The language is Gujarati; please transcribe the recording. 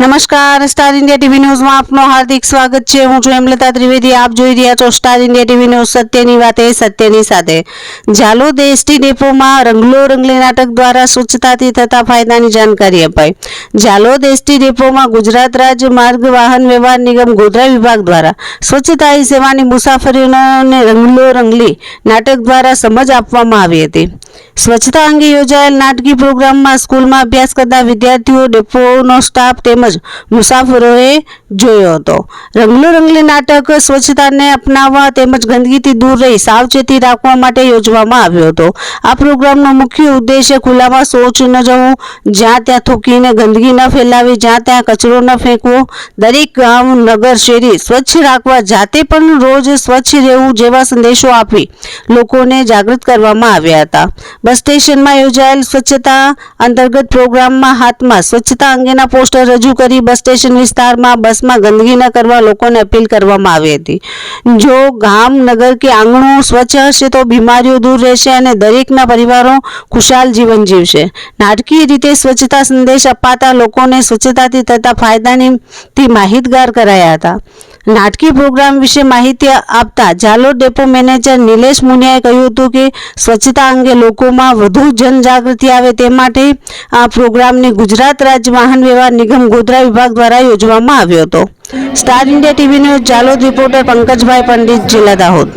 નમસ્કાર, સ્ટાર ઇન્ડિયા ટીવી ન્યૂઝમાં આપનું હાર્દિક સ્વાગત છે. હું છું હેમલતા ત્રિવેદી. આપ જોઈ રહ્યા છો સ્ટાર ઇન્ડિયા ટીવી ન્યૂઝ. સત્યની વાતે, સત્યની સાથે. ઝાલોદ એસટી ડેપોમાં રંગલો રંગલી નાટક દ્વારા સ્વચ્છતાથી થતા ફાયદાની જાણકારી અપાઈ. ઝાલોદ એસટી ડેપોમાં ગુજરાત રાજ્ય માર્ગ વાહન વ્યવહાર નિગમ ગોધરા વિભાગ દ્વારા સ્વચ્છતા સેવાની મુસાફરીઓને રંગલો રંગલી નાટક દ્વારા સમજ આપવામાં આવી હતી. સ્વચ્છતા અંગે યોજાયેલ નાટકી પ્રોગ્રામમાં સ્કૂલમાં અભ્યાસ કરતા વિદ્યાર્થીઓ, ડેપોનો સ્ટાફ તેમજ મુસાફરોએ જોયો હતો. રંગલો રંગલી નાટક સ્વચ્છતાને અપનાવવા તેમજ ગંદકીથી દૂર રહી સાવચેતી રાખવા માટે યોજવામાં આવ્યો હતો. આ પ્રોગ્રામનો મુખ્ય ઉદ્દેશ્ય ખુલ્લામાં શૌચ ન જવું, જ્યાં ત્યાં થૂકીને ગંદકી ન ફેલાવી, જ્યાં ત્યાં કચરો ન ફેંકવો, દરેક ગામ, નગર, શેરી સ્વચ્છ રાખવા જાતે પણ રોજ સ્વચ્છ રહેવું જેવા સંદેશો આપી લોકોને જાગૃત કરવામાં આવ્યા હતા. બસ સ્ટેશનમાં યોજાયેલ સ્વચ્છતા અંતર્ગત પ્રોગ્રામમાં હાથમાં સ્વચ્છતા અંગેના પોસ્ટર રજૂ કરી બસ સ્ટેશન વિસ્તારમાં બસમાં ગંદકી ન કરવા લોકોને અપીલ કરવામાં આવી હતી. જો ગામ, નગર કે આંગણું સ્વચ્છ હશે તો બીમારીઓ દૂર રહેશે અને દરેકના પરિવારો ખુશાલ જીવન જીવશે. નાટકીય રીતે સ્વચ્છતા સંદેશ અપાતા લોકોને સ્વચ્છતાથી થતા ફાયદાની માહિતગાર કરાયા હતા. નાટકી પ્રોગ્રામ વિશે માહિતી આપતા જાલોદ ડેપો મેનેજર નિલેશ મુનિયાએ કહ્યું હતું કે સ્વચ્છતા અંગે લોકોમાં વધુ જનજાગૃતિ આવે તે માટે આ પ્રોગ્રામને ગુજરાત રાજ્ય વાહન વ્યવહાર નિગમ ગોધરા વિભાગ દ્વારા યોજવામાં આવ્યો હતો. Star India TV news Jhalod reporter Pankajbhai Pandit, જિલ્લા દાહોદ.